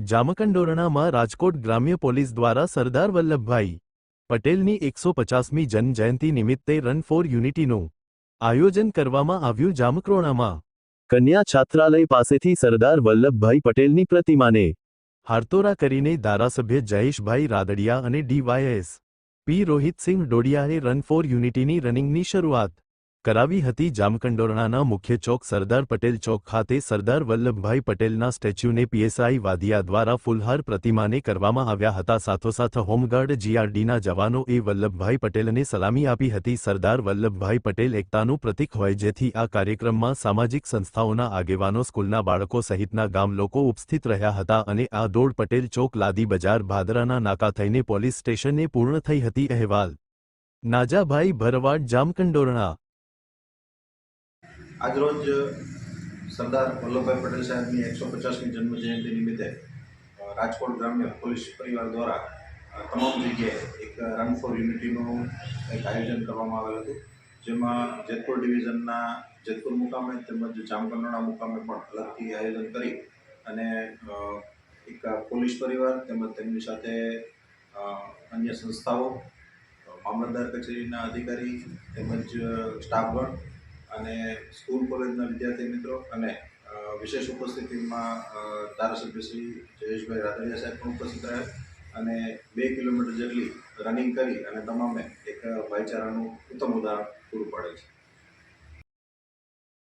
જામકંડોરણામાં રાજકોટ ગ્રામ્ય પોલીસ દ્વારા સરદાર વલ્લભભાઈ પટેલની એકસો પચાસમી જન્મજયંતિ નિમિત્તે રન ફોર યુનિટીનું આયોજન કરવામાં આવ્યું જામકરોણામાં. કન્યા છાત્રાલય પાસેથી સરદાર વલ્લભભાઈ પટેલની પ્રતિમાને હારતોરા કરીને ધારાસભ્ય જયેશભાઈ રાદડિયા અને D Y S P Rohitsinh ડોડિયાએ run for યુનિટીની રનિંગની શરૂઆત કરાવી હતી જામકંડોરણાના મુખ્ય ચોક સરદાર પટેલ ચોક ખાતે સરદાર વલ્લભભાઈ પટેલના સ્ટેચ્યુને પીએસઆઈ વાદિયા દ્વારા ફુલહાર પ્રતિમાને કરવામાં આવ્યા હતા. સાથોસાથ હોમગાર્ડ જીઆરડીના જવાનોએ વલ્લભભાઈ પટેલને સલામી આપી હતી. સરદાર વલ્લભભાઈ પટેલ એકતાનું પ્રતીક હોય જેથી આ કાર્યક્રમમાં સામાજિક સંસ્થાઓના આગેવાનો, સ્કૂલના બાળકો સહિતના ગામ લોકો ઉપસ્થિત રહ્યા હતા અને આ દોડ પટેલ ચોક લાદી બજાર ભાદરાના નાકા થઈને પોલીસ સ્ટેશને પૂર્ણ થઈ હતી. અહેવાલ નાજાભાઈ ભરવાડ, જામકંડોરણા આજરોજ સરદાર વલ્લભભાઈ પટેલ સાહેબની એકસો પચાસમી જન્મજયંતિ નિમિત્તે રાજકોટ ગ્રામ્ય પોલીસ પરિવાર દ્વારા તમામ જગ્યાએ એક રન ફોર યુનિટીનું એક આયોજન કરવામાં આવેલ હતું. જેમાં જેતપુર ડિવિઝનના જેતપુર મુકામે તેમજ જામકંડોરણા મુકામે પણ અલગથી આયોજન કરી અને એક પોલીસ પરિવાર તેમજ તેમની સાથે અન્ય સંસ્થાઓ મામલતદાર કચેરીના અધિકારી તેમજ સ્ટાફગણ અને સ્કૂલ કોલેજના વિદ્યાર્થી મિત્રો અને વિશેષ ઉપસ્થિતિમાં ધારાસભ્ય શ્રી જયેશભાઈ રાદડિયા સાહેબ પણ ઉપસ્થિત રહ્યા અને બે કિલોમીટર જેટલી રનિંગ કરી અને તમામે એક ભાઈચારાનું ઉત્તમ ઉદાહરણ પૂરું પાડે છે.